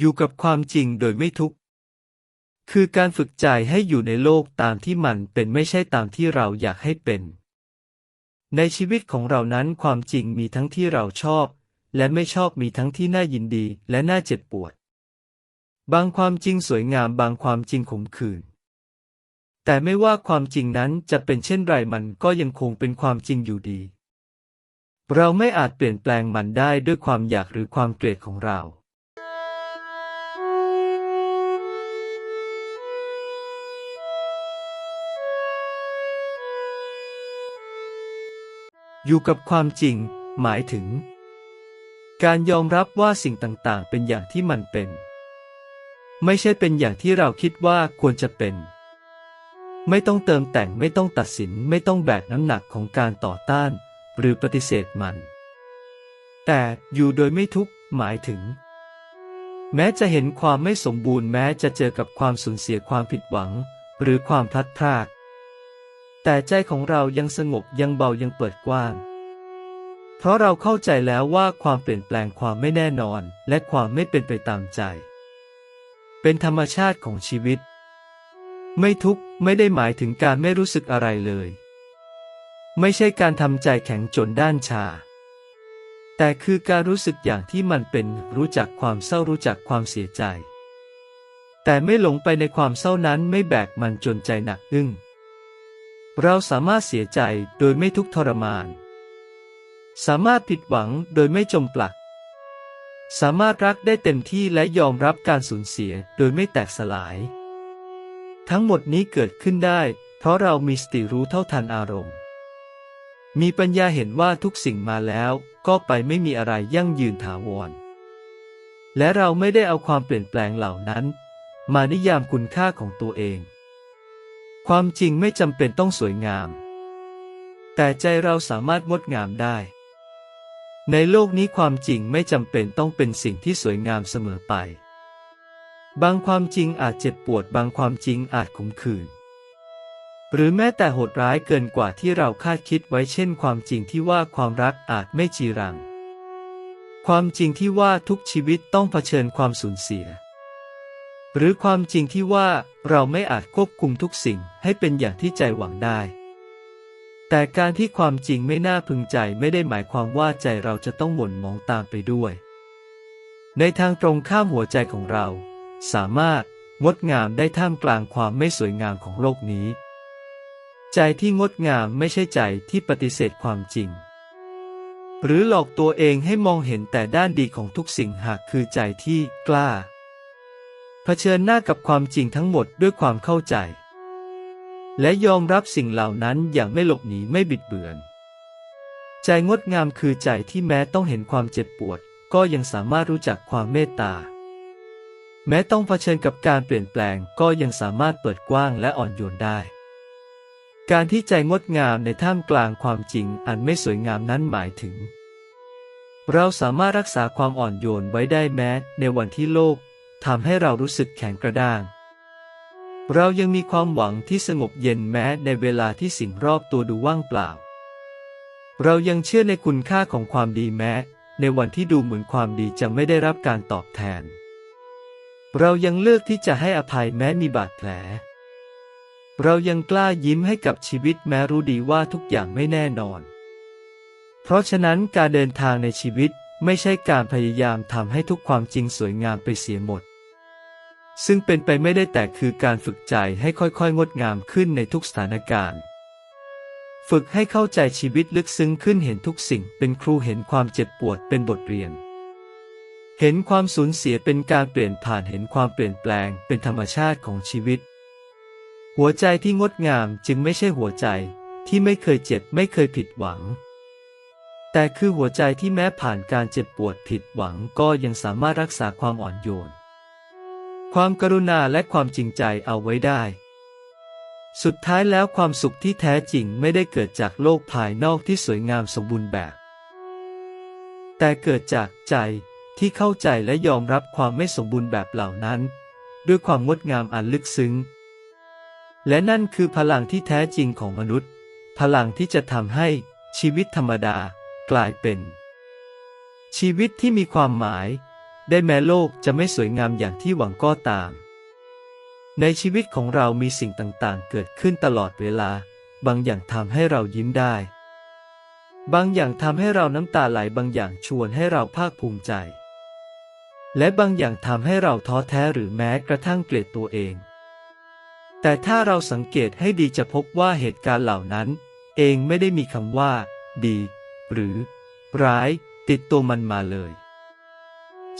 อยู่กับความจริงโดยไม่ทุกข์ คือการฝึกใจให้อยู่ในโลกตามที่มันเป็นไม่ใช่ตามที่เราอยากให้เป็น ในชีวิตของเรานั้นความจริงมีทั้งที่เราชอบ และไม่ชอบมีทั้งที่น่ายินดีและน่าเจ็บปวด บางความจริงสวยงามบางความจริงขมขื่นแต่ไม่ว่าความจริงนั้นจะเป็นเช่นไรมันก็ยังคงเป็นความจริงอยู่ดี เราไม่อาจเปลี่ยนแปลงมันได้ด้วยความอยากหรือความเกลียดของเรา อยู่กับความจริง หมายถึง การยอมรับว่าสิ่งต่างๆ เป็นอย่างที่มันเป็น ไม่ใช่เป็นอย่างที่เราคิดว่าควรจะเป็น ไม่ต้องเติมแต่งไม่ต้องตัดสินไม่ต้องแบกน้ำหนักของการต่อต้าน หรือปฏิเสธมัน แต่อยู่โดยไม่ทุกข์หมายถึง แม้จะเห็นความไม่สมบูรณ์แม้จะเจอกับความสูญเสียความผิดหวัง หรือความพลัดพราก แต่ใจของเรายังสงบยังเบายังเปิดกว้าง เพราะเราเข้าใจแล้วว่าความเปลี่ยนแปลงความไม่แน่นอน และความไม่เป็นไปตามใจ เป็นธรรมชาติของชีวิต ไม่ทุกข์ไม่ได้หมายถึงการไม่รู้สึกอะไรเลย ไม่ใช่การทำใจแข็งจนด้านชา แต่คือการรู้สึกอย่างที่มันเป็นรู้จักความเศร้ารู้จักความเสียใจ แต่ไม่หลงไปในความเศร้านั้นไม่แบกมันจนใจหนักอึ้ง เราสามารถเสียใจโดยไม่ทุกข์ทรมาน สามารถผิดหวังโดยไม่จมปลัก สามารถรักได้เต็มที่และยอมรับการสูญเสียโดยไม่แตกสลาย ทั้งหมดนี้เกิดขึ้นได้ เพราะเรามีสติรู้เท่าทันอารมณ์ มีปัญญาเห็นว่าทุกสิ่งมาแล้วก็ไปไม่มีอะไรยั่งยืนถาวร และเราไม่ได้เอาความเปลี่ยนแปลงเหล่านั้น มานิยามคุณค่าของตัวเอง ความจริงไม่จำเป็นต้องสวยงาม แต่ใจเราสามารถงดงามได้ ในโลกนี้ความจริงไม่จำเป็นต้องเป็นสิ่งที่สวยงามเสมอไป บางความจริงอาจเจ็บปวด บางความจริงอาจขมขื่นหรือแม้แต่โหดร้ายเกินกว่าที่เราคาดคิดไว้เช่น ความจริงที่ว่าความรักอาจไม่จีรัง ความจริงที่ว่าทุกชีวิตต้องเผชิญความสูญเสีย หรือความจริงที่ว่าเราไม่อาจควบคุมทุกสิ่งให้เป็นอย่างที่ใจหวังได้ แต่การที่ความจริงไม่น่าพึงใจไม่ได้หมายความว่าใจเราจะต้องหม่นมองตามไปด้วย ในทางตรงข้ามหัวใจของเรา สามารถงดงามได้ท่ามกลางความไม่สวยงามของโลกนี้ ใจที่งดงามไม่ใช่ใจที่ปฏิเสธความจริง หรือหลอกตัวเองให้มองเห็นแต่ด้านดีของทุกสิ่งหากคือใจที่กล้า เผชิญหน้ากับความจริงทั้งหมดด้วยความเข้าใจ และยอมรับสิ่งเหล่านั้นอย่างไม่หลบหนีไม่บิดเบือน ใจงดงามคือใจที่แม้ต้องเห็นความเจ็บปวด ก็ยังสามารถรู้จักความเมตตา แม้ต้องเผชิญกับการเปลี่ยนแปลงก็ยังสามารถเปิดกว้างและอ่อนโยนได้ การที่ใจงดงามในท่ามกลางความจริงอันไม่สวยงามนั้นหมายถึงเราสามารถรักษาความอ่อนโยนไว้ได้แม้ ในวันที่โลก ทำให้เรารู้สึกแข็งกระด้าง เรายังมีความหวังที่สงบเย็นแม้ในเวลาที่สิ่งรอบตัวดูว่างเปล่า เรายังเชื่อในคุณค่าของความดีแม้ ในวันที่ดูเหมือนความดีจะไม่ได้รับการตอบแทน เรายังเลือกที่จะให้อภัยแม้มีบาดแผล เรายังกล้ายิ้มให้กับชีวิตแม้รู้ดีว่าทุกอย่างไม่แน่นอน เพราะฉะนั้นการเดินทางในชีวิตไม่ใช่การพยายามทำให้ทุกความจริงสวยงามไปเสียหมด ซึ่งเป็นไปไม่ได้แต่คือการฝึกใจให้ค่อยๆ งดงามขึ้นในทุกสถานการณ์ ฝึกให้เข้าใจชีวิตลึกซึ้งขึ้นเห็นทุกสิ่ง เป็นครูเห็นความเจ็บปวดเป็นบทเรียน เห็นความสูญเสียเป็นการเปลี่ยนผ่านเห็นความเปลี่ยนแปลงเป็นธรรมชาติของชีวิต หัวใจที่งดงามจึงไม่ใช่หัวใจที่ไม่เคยเจ็บไม่เคยผิดหวัง แต่คือหัวใจที่แม้ผ่านการเจ็บปวดผิดหวังก็ยังสามารถรักษาความอ่อนโยน ความกรุณาและความจริงใจเอาไว้ได้ สุดท้ายแล้วความสุขที่แท้จริงไม่ได้เกิดจากโลกภายนอกที่สวยงามสมบูรณ์แบบ แต่เกิดจากใจที่เข้าใจและยอมรับความไม่สมบูรณ์แบบเหล่านั้น ด้วยความงดงามอันลึกซึ้ง และนั่นคือพลังที่แท้จริงของมนุษย์ พลังที่จะทำให้ชีวิตธรรมดากลายเป็น ชีวิตที่มีความหมาย ได้แม้โลกจะไม่สวยงามอย่างที่หวังก็ตาม ในชีวิตของเรามีสิ่งต่างๆ เกิดขึ้นตลอดเวลา บางอย่างทำให้เรายิ้มได้ บางอย่างทำให้เราน้ำตาไหลบางอย่างชวนให้เราภาคภูมิใจ และบางอย่างทำให้เราท้อแท้หรือแม้กระทั่งเกลียดตัวเอง แต่ถ้าเราสังเกตให้ดีจะพบว่าเหตุการณ์เหล่านั้น เองไม่ได้มีคำว่า ดี หรือ ร้าย ติดตัวมันมาเลย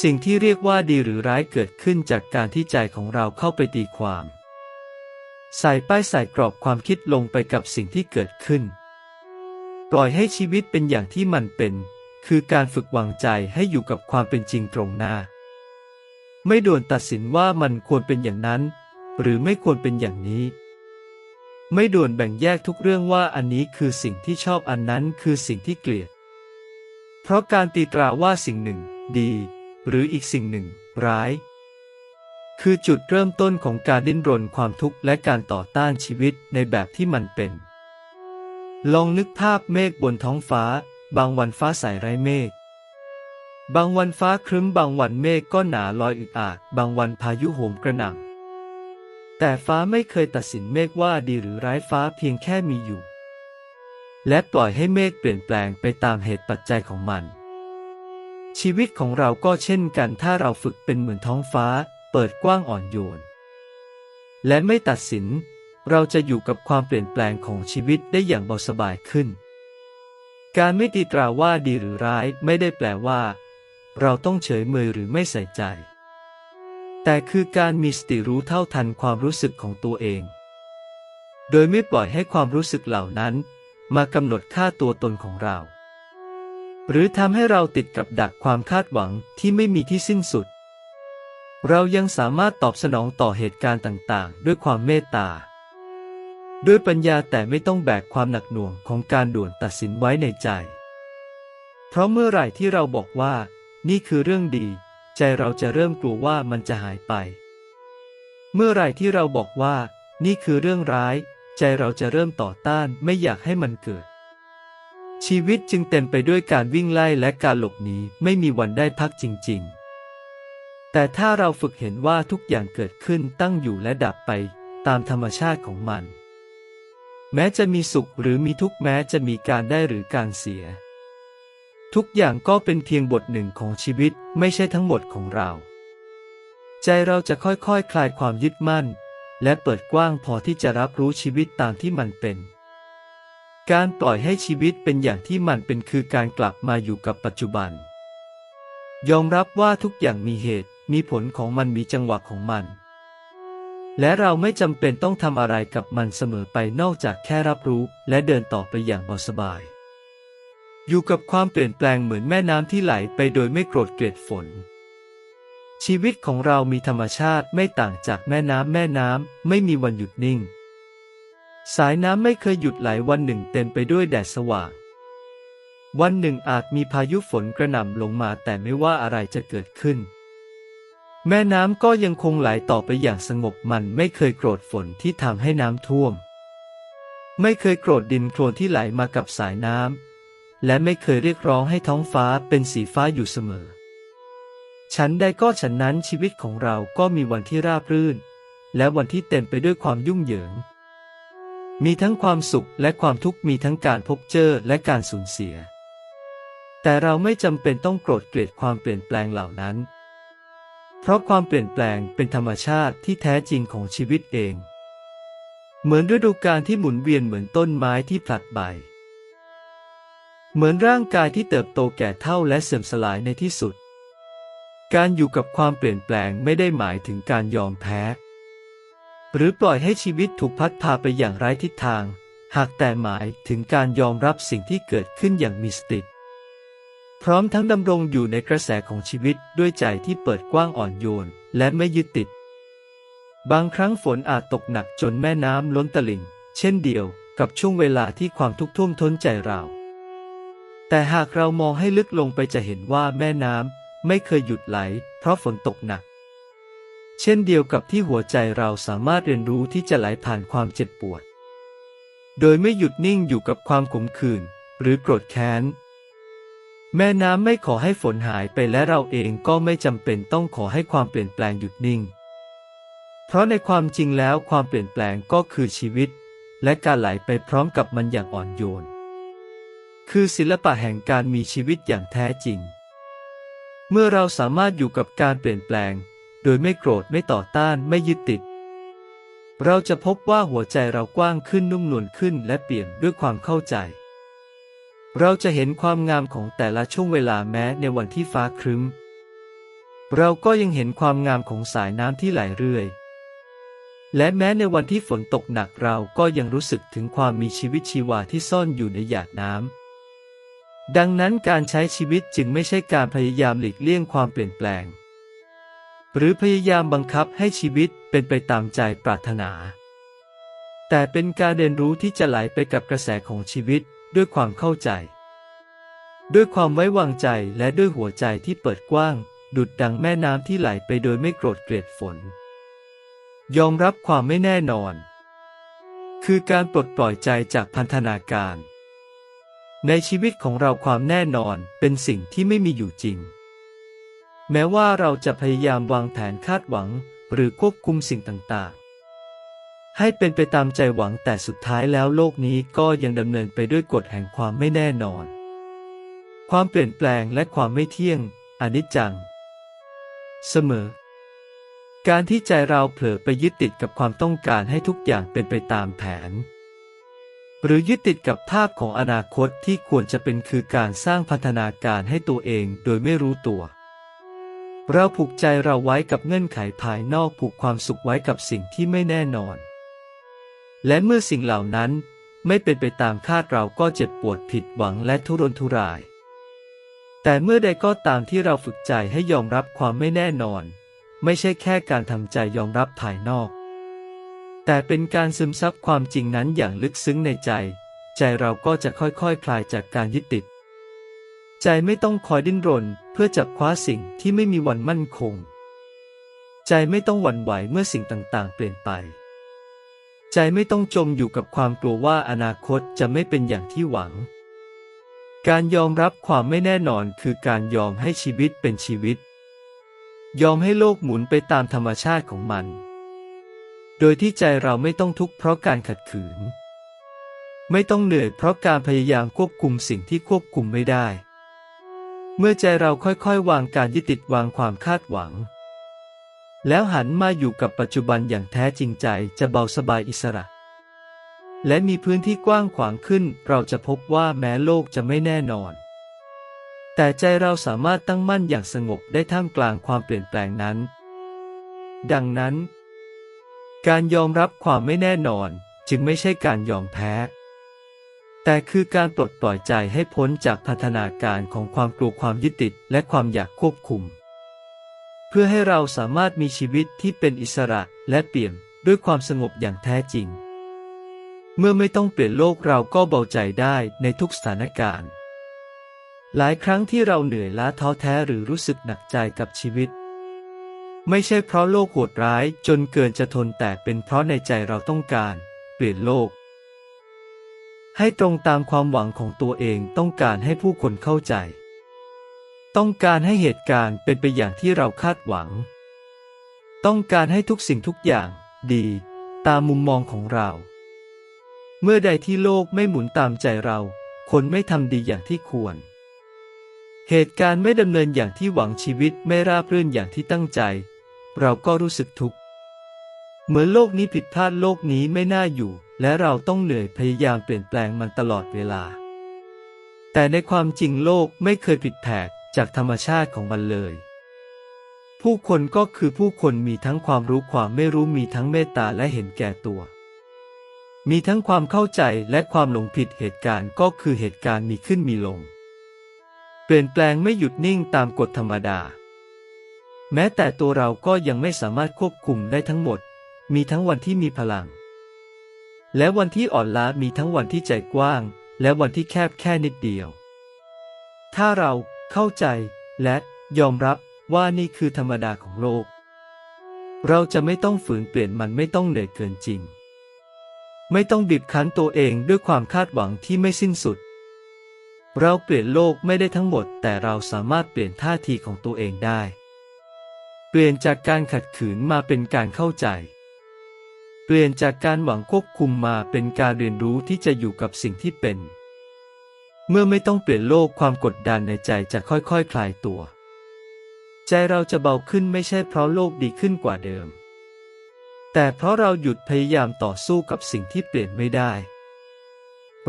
สิ่งที่เรียกว่าดีหรือร้ายเกิดขึ้นจากการที่ใจของเราเข้าไปตีความ ใส่ป้ายใส่กรอบความคิดลงไปกับสิ่งที่เกิดขึ้น ปล่อยให้ชีวิตเป็นอย่างที่มันเป็น คือการฝึกวางใจให้อยู่กับความเป็นจริงตรงหน้า ไม่ด่วนตัดสินว่ามันควรเป็นอย่างนั้น หรือไม่ควรเป็นอย่างนี้ ไม่ด่วนแบ่งแยกทุกเรื่องว่าอันนี้คือสิ่งที่ชอบอันนั้นคือสิ่งที่เกลียด เพราะการตีตราว่าสิ่งหนึ่ง ดี หรืออีกสิ่งหนึ่ง ร้าย คือจุดเริ่มต้นของการดิ้นรนความทุกข์และการต่อต้านชีวิตในแบบที่มันเป็น ลองนึกภาพเมฆบนท้องฟ้า บางวันฟ้าใสไร้เมฆ บางวันฟ้าครึ้มบางวันเมฆก็หนาลอยอึดอัดบางวันพายุโหมกระหน่ำแต่ฟ้าไม่เคยตัดสินเมฆว่าดีหรือร้ายฟ้าเพียงแค่มีอยู่และปล่อยให้เมฆเปลี่ยนแปลงไปตามเหตุปัจจัยของมัน ชีวิตของเราก็เช่นกันถ้าเราฝึกเป็นเหมือนท้องฟ้า เปิดกว้างอ่อนโยน และไม่ตัดสิน เราจะอยู่กับความเปลี่ยนแปลงของชีวิตได้อย่างเบาสบายขึ้น การไม่ตีตราว่าดีหรือร้ายไม่ได้แปลว่า เราต้องเฉยเมยหรือไม่ใส่ใจ แต่คือการมีสติรู้เท่าทันความรู้สึกของตัวเอง โดยไม่ปล่อยให้ความรู้สึกเหล่านั้น มากำหนดค่าตัวตนของเรา หรือทำให้เราติดกับดักความคาดหวังที่ไม่มีที่สิ้นสุด เรายังสามารถตอบสนองต่อเหตุการณ์ต่างๆ ด้วยความเมตตา ด้วยปัญญาแต่ไม่ต้องแบกความหนักหน่วงของการด่วนตัดสินไว้ในใจ เพราะเมื่อไหร่ที่เราบอกว่า นี่คือเรื่องดี ใจเราจะเริ่มกลัวว่ามันจะหายไป เมื่อไหร่ที่เราบอกว่า นี่คือเรื่องร้าย ใจเราจะเริ่มต่อต้านไม่อยากให้มันเกิด ชีวิตจึงเต็มไปด้วยการวิ่งไล่และการหลบหนีไม่มีวันได้พักจริง ๆ แต่ถ้าเราฝึกเห็นว่าทุกอย่างเกิดขึ้นตั้งอยู่และดับไปตามธรรมชาติของมัน แม้จะมีสุขหรือมีทุกข์แม้จะมีการได้หรือการเสีย ทุกอย่างก็เป็นเพียงบทหนึ่งของชีวิตไม่ใช่ทั้งหมดของเรา ใจเราจะค่อยๆคคลายความยึดมั่น และเปิดกว้างพอที่จะรับรู้ชีวิตตามที่มันเป็น การปล่อยให้ชีวิตเป็นอย่างที่มันเป็นคือการกลับมาอยู่กับปัจจุบัน ยอมรับว่าทุกอย่างมีเหตุ มีผลของมันมีจังหวะของมัน และเราไม่จำเป็นต้องทำอะไรกับมันเสมอไปนอกจากแค่รับรู้และเดินต่อไปอย่างเบาสบาย อยู่กับความเปลี่ยนแปลงเหมือนแม่น้ำที่ไหลไปโดยไม่โกรธเกลียดฝน ชีวิตของเรามีธรรมชาติไม่ต่างจากแม่น้ำแม่น้ำไม่มีวันหยุดนิ่ง สายน้ำไม่เคยหยุดไหลวันหนึ่งเต็มไปด้วยแดดสว่าง วันหนึ่งอาจมีพายุฝนกระหน่ำลงมาแต่ไม่ว่าอะไรจะเกิดขึ้น แม่น้ำก็ยังคงไหลต่อไปอย่างสงบมันไม่เคยโกรธฝนที่ทำให้น้ำท่วม ไม่เคยโกรธดินโคลนที่ไหลมากับสายน้ำและไม่เคยเรียกร้องให้ท้องฟ้าเป็นสีฟ้าอยู่เสมอ ฉันใดก็ฉันนั้นชีวิตของเราก็มีวันที่ราบรื่น และวันที่เต็มไปด้วยความยุ่งเหยิง มีทั้งความสุขและความทุกข์มีทั้งการพบเจอและการสูญเสีย แต่เราไม่จำเป็นต้องโกรธเกลียดความเปลี่ยนแปลงเหล่านั้น เพราะความเปลี่ยนแปลงเป็นธรรมชาติที่แท้จริงของชีวิตเอง เหมือนฤดูกาลที่หมุนเวียนเหมือนต้นไม้ที่ผลัดใบ เหมือนร่างกายที่เติบโตแก่เท่าและเสื่อมสลายในที่สุด การอยู่กับความเปลี่ยนแปลงไม่ได้หมายถึงการยอมแพ้ หรือปล่อยให้ชีวิตถูกพัดพาไปอย่างไร้ทิศทาง หากแต่หมายถึงการยอมรับสิ่งที่เกิดขึ้นอย่างมีสติ พร้อมทั้งดำรงอยู่ในกระแสของชีวิตด้วยใจที่เปิดกว้างอ่อนโยน และไม่ยึดติด บางครั้งฝนอาจตกหนักจนแม่น้ำล้นตลิ่ง เช่นเดียวกับช่วงเวลาที่ความทุกข์ท่วมท้นใจเรา แต่หากเรามองให้ลึกลงไปจะเห็นว่าแม่น้ำไม่เคยหยุดไหล เพราะฝนตกหนัก เช่นเดียวกับที่หัวใจเราสามารถเรียนรู้ที่จะไหลผ่านความเจ็บปวด โดยไม่หยุดนิ่งอยู่กับความขมขื่นหรือโกรธแค้น แม่น้ำไม่ขอให้ฝนหายไปและเราเองก็ไม่จำเป็นต้องขอให้ความเปลี่ยนแปลงหยุดนิ่ง เพราะในความจริงแล้วความเปลี่ยนแปลงก็คือชีวิต และการไหลไปพร้อมกับมันอย่างอ่อนโยน คือศิลปะแห่งการมีชีวิตอย่างแท้จริง เมื่อเราสามารถอยู่กับการเปลี่ยนแปลง โดยไม่โกรธไม่ต่อต้านไม่ยึดติด เราจะพบว่าหัวใจเรากว้างขึ้นนุ่มนวลขึ้นและเปลี่ยนด้วยความเข้าใจ เราจะเห็นความงามของแต่ละช่วงเวลาแม้ในวันที่ฟ้าครึ้ม เราก็ยังเห็นความงามของสายน้ำที่ไหลเรื่อย และแม้ในวันที่ฝนตกหนักเราก็ยังรู้สึกถึงความมีชีวิตชีวาที่ซ่อนอยู่ในหยาดน้ำดังนั้นการใช้ชีวิตจึงไม่ใช่การพยายามหลีกเลี่ยงความเปลี่ยนแปลง หรือพยายามบังคับให้ชีวิตเป็นไปตามใจปรารถนา แต่เป็นการเรียนรู้ที่จะไหลไปกับกระแสของชีวิตด้วยความเข้าใจ ด้วยความไว้วางใจและด้วยหัวใจที่เปิดกว้าง ดุดดังแม่น้ำที่ไหลไปโดยไม่โกรธเกลียดฝน ยอมรับความไม่แน่นอน คือการปลดปล่อยใจจากพันธนาการ ในชีวิตของเราความแน่นอนเป็นสิ่งที่ไม่มีอยู่จริง แม้ว่าเราจะพยายามวางแผนคาดหวัง หรือควบคุมสิ่งต่างๆ ให้เป็นไปตามใจหวังแต่สุดท้ายแล้วโลกนี้ก็ยังดำเนินไปด้วยกฎแห่งความไม่แน่นอน ความเปลี่ยนแปลงและความไม่เที่ยงอนิจจัง เสมอ การที่ใจเราเผลอไปยึดติดกับความต้องการให้ทุกอย่างเป็นไปตามแผน หรือยึดติดกับภาพของอนาคตที่ควรจะเป็นคือการสร้างพัฒนาการให้ตัวเองโดยไม่รู้ตัว เราผูกใจเราไว้กับเงื่อนไขภายนอกผูกความสุขไว้กับสิ่งที่ไม่แน่นอน และเมื่อสิ่งเหล่านั้นไม่เป็นไปตามคาดเราก็เจ็บปวดผิดหวังและทุรนทุราย แต่เมื่อใดก็ตามที่เราฝึกใจให้ยอมรับความไม่แน่นอน ไม่ใช่แค่การทำใจยอมรับภายนอก แต่เป็นการซึมซับความจริงนั้นอย่างลึกซึ้งในใจ ใจเราก็จะค่อยๆคคลายจากการยึดติด ใจไม่ต้องคอยดิ้นรนเพื่อจับคว้าสิ่งที่ไม่มีวันมั่นคง ใจไม่ต้องหวั่นไหวเมื่อสิ่งต่างๆ เปลี่ยนไป ใจไม่ต้องจมอยู่กับความกลัวว่าอนาคตจะไม่เป็นอย่างที่หวัง การยอมรับความไม่แน่นอนคือการยอมให้ชีวิตเป็นชีวิต ยอมให้โลกหมุนไปตามธรรมชาติของมัน โดยที่ใจเราไม่ต้องทุกข์เพราะการขัดขืน ไม่ต้องเหนื่อยเพราะการพยายามควบคุมสิ่งที่ควบคุมไม่ได้ เมื่อใจเราค่อยๆ วางการยึดติดวางความคาดหวัง แล้วหันมาอยู่กับปัจจุบันอย่างแท้จริงใจจะเบาสบายอิสระ และมีพื้นที่กว้างขวางขึ้น เราจะพบว่าแม้โลกจะไม่แน่นอน แต่ใจเราสามารถตั้งมั่นอย่างสงบได้ท่ามกลางความเปลี่ยนแปลงนั้น ดังนั้น การยอมรับความไม่แน่นอนจึงไม่ใช่การยอมแพ้ แต่คือการปลดปล่อยใจให้พ้นจากพันธนาการของความกลัวความยึดติดและความอยากควบคุม เพื่อให้เราสามารถมีชีวิตที่เป็นอิสระและเปี่ยมด้วยความสงบอย่างแท้จริง เมื่อไม่ต้องเปลี่ยนโลกเราก็เบาใจได้ในทุกสถานการณ์ หลายครั้งที่เราเหนื่อยล้าท้อแท้หรือรู้สึกหนักใจกับชีวิต ไม่ใช่เพราะโลกโหดร้ายจนเกินจะทนแต่เป็นเพราะในใจเราต้องการ เปลี่ยนโลก ให้ตรงตามความหวังของตัวเองต้องการให้ผู้คนเข้าใจ ต้องการให้เหตุการณ์เป็นไปอย่างที่เราคาดหวัง ต้องการให้ทุกสิ่งทุกอย่างดี ตามมุมมองของเรา เมื่อใดที่โลกไม่หมุนตามใจเรา คนไม่ทำดีอย่างที่ควร เหตุการณ์ไม่ดำเนินอย่างที่หวังชีวิตไม่ราบรื่นอย่างที่ตั้งใจ เราก็รู้สึกทุกข์เหมือนโลกนี้ผิดพลาดโลกนี้ไม่น่าอยู่ และเราต้องเหนื่อยพยายามเปลี่ยนแปลงมันตลอดเวลา แต่ในความจริงโลกไม่เคยผิดแผกจากธรรมชาติของมันเลย ผู้คนก็คือผู้คนมีทั้งความรู้ความไม่รู้มีทั้งเมตตาและเห็นแก่ตัว มีทั้งความเข้าใจและความหลงผิดเหตุการณ์ก็คือเหตุการณ์มีขึ้นมีลง เปลี่ยนแปลงไม่หยุดนิ่งตามกฎธรรมดา แม้แต่ตัวเราก็ยังไม่สามารถควบคุมได้ทั้งหมด มีทั้งวันที่มีพลัง และวันที่อ่อนล้ามีทั้งวันที่ใจกว้าง และวันที่แคบแค่นิดเดียว ถ้าเราเข้าใจและยอมรับว่านี่คือธรรมดาของโลก เราจะไม่ต้องฝืนเปลี่ยนมันไม่ต้องเหนื่อยเกินจริง ไม่ต้องบีบคั้นตัวเองด้วยความคาดหวังที่ไม่สิ้นสุด เราเปลี่ยนโลกไม่ได้ทั้งหมด แต่เราสามารถเปลี่ยนท่าทีของตัวเองได้ เปลี่ยนจากการขัดขืนมาเป็นการเข้าใจ เปลี่ยนจากการหวังควบคุมมาเป็นการเรียนรู้ที่จะอยู่กับสิ่งที่เป็น เมื่อไม่ต้องเปลี่ยนโลกความกดดันในใจจะค่อยๆคคลายตัว ใจเราจะเบาขึ้นไม่ใช่เพราะโลกดีขึ้นกว่าเดิม แต่เพราะเราหยุดพยายามต่อสู้กับสิ่งที่เปลี่ยนไม่ได้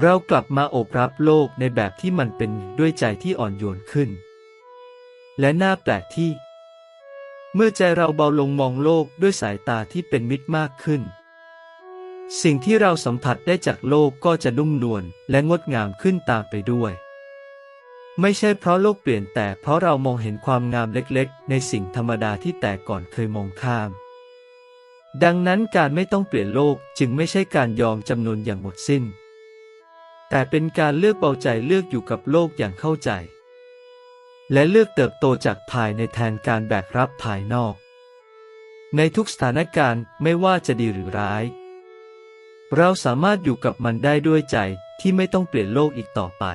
เรากลับมาโอบรับโลกในแบบที่มันเป็นด้วยใจที่อ่อนโยนขึ้น และน่าแปลกที่ เมื่อใจเราเบาลงมองโลกด้วยสายตาที่เป็นมิตรมากขึ้น สิ่งที่เราสัมผัสได้จากโลกก็จะนุ่มนวลและงดงามขึ้นตามไปด้วย ไม่ใช่เพราะโลกเปลี่ยนแต่เพราะเรามองเห็นความงามเล็กๆ ในสิ่งธรรมดาที่แต่ก่อนเคยมองข้าม ดังนั้นการไม่ต้องเปลี่ยนโลกจึงไม่ใช่การยอมจำนวนอย่างหมดสิ้น แต่เป็นการเลือกเบาใจเลือกอยู่กับโลกอย่างเข้าใจ และเลือกเติบโตจากภายในแทนการแบกรับภายนอก ในทุกสถานการณ์ไม่ว่าจะดีหรือร้าย เราสามารถอยู่กับมันได้ด้วยใจที่ไม่ต้องเปลี่ยนโลกอีกต่อไป